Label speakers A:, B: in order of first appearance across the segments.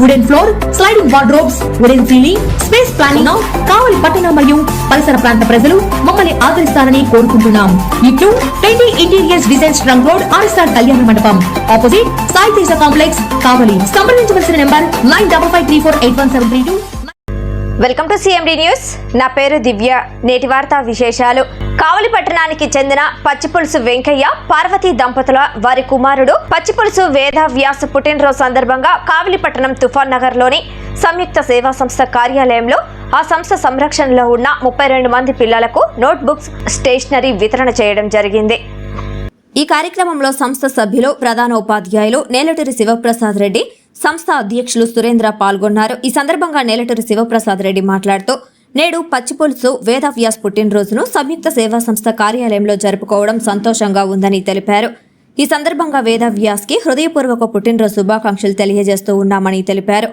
A: wooden floor sliding wardrobes wooden ceiling space planning Kavali పట్టణ మరియు పరిసర ప్రాంత ప్రజలు మమ్మల్ని ఆదరిస్తారని కోరుకుంటున్నాం. ఇట్లు trendy interiors designs trunk road RSR Kalyana Mandapam. Opposite Sai Teja complex Kavali. సంప్రదించవలసిన number nine double five three four eight one seven three two.
B: Welcome to CMD news నా పేరు దివ్య. నేటి వార్తా విశేషాలు. కావలి పట్టణానికి చెందిన పచ్చిపులుసు వెంకయ్య పార్వతీ దంపతుల వారి కుమారుడు పచ్చిపులుసు వేద వ్యాస పుట్టినరోజు సందర్భంగా కావలి పట్టణం తుఫాన్ నగర్లోని సంయుక్త సేవా సంస్థ కార్యాలయంలో ఆ సంస్థ సంరక్షణలో ఉన్న ముప్పై రెండు మంది పిల్లలకు నోట్బుక్స్ స్టేషనరీ వితరణ చేయడం జరిగింది. ఈ కార్యక్రమంలో సంస్థ సభ్యులు ప్రధాన ఉపాధ్యాయులు నేలటూరి శివప్రసాద్ రెడ్డి సంస్థ అధ్యక్షులు సురేంద్ర పాల్గొన్నారు. ఈ సందర్భంగా నేలటూరి శివప్రసాద్ రెడ్డి మాట్లాడుతూ నేడు పచ్చిపులుసు వేదవ్యాస్ పుట్టినరోజును సంయుక్త సేవా సంస్థ కార్యాలయంలో జరుపుకోవడం సంతోషంగా ఉందని తెలిపారు. ఈ సందర్భంగా వేదవ్యాస్కి హృదయపూర్వక పుట్టినరోజు శుభాకాంక్షలు తెలియజేస్తూ ఉన్నామని తెలిపారు.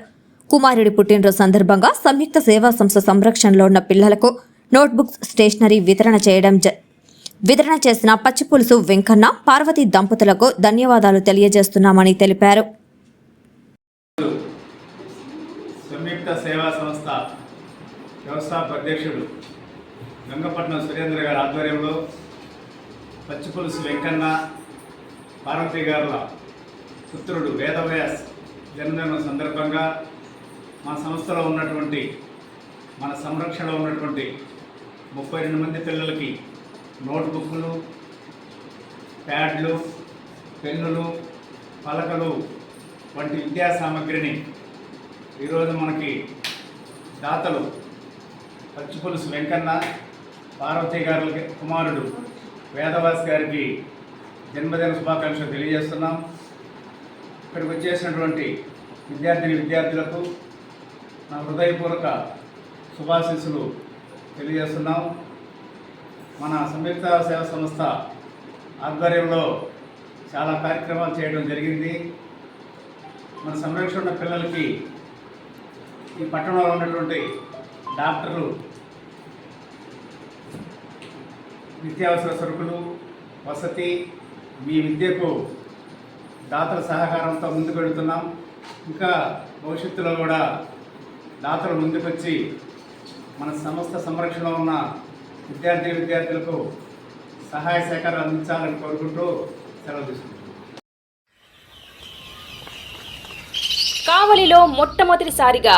B: కుమారుడి పుట్టినరోజు సందర్భంగా సంయుక్త సేవా సంస్థ సంరక్షణలో ఉన్న పిల్లలకు నోట్బుక్స్ స్టేషనరీ వితరణ చేయడం వితరణ చేసిన పచ్చిపులుసు వెంకన్న పార్వతి దంపతులకు ధన్యవాదాలు తెలియజేస్తున్నామని తెలిపారు.
C: సంయుక్త సేవా సంస్థ వ్యవస్థాపక అధ్యక్షుడు గంగపట్నం సురేంద్ర గారి ఆధ్వర్యంలో పచ్చిపులుసు వెంకన్న పార్వతి గారుల పుత్రుడు వేదవ్యాస్ జన్మదినం సందర్భంగా మా సంస్థలో ఉన్నటువంటి మన సంరక్షణలో ఉన్నటువంటి ముప్పై రెండు మంది పిల్లలకి నోట్బుక్లు ప్యాడ్లు పెన్నులు పలకలు వంటి విద్యా సామగ్రిని ఈరోజు మనకి దాతలు పచ్చిపులుసు వెంకన్న పార్వతి గారి కుమారుడు వేదవాస్ గారికి జన్మదిన శుభాకాంక్షలు తెలియజేస్తున్నాం. ఇక్కడికి వచ్చేసినటువంటి విద్యార్థిని విద్యార్థులకు నా హృదయపూర్వక శుభాశీస్సులు తెలియజేస్తున్నాం. మన సంయుక్త సేవా సంస్థ ఆధ్వర్యంలో చాలా కార్యక్రమాలు చేయడం జరిగింది. మన సంరక్షణ పిల్లలకి ఈ పట్టణంలో ఉన్నటువంటి డాక్టర్లు నిత్యావసర సరుకులు వసతి మీ విద్యకు దాతల సహకారంతో ముందుకు వెళుతున్నాం. ఇంకా భవిష్యత్తులో కూడా దాతలు ముందుకొచ్చి మన సంస్థ సంరక్షణలో ఉన్న విద్యార్థి విద్యార్థులకు సహాయ సహకారం అందించాలని కోరుకుంటూ సెలవు తీసుకుంటున్నాం.
D: కావలిలో మొట్టమొదటిసారిగా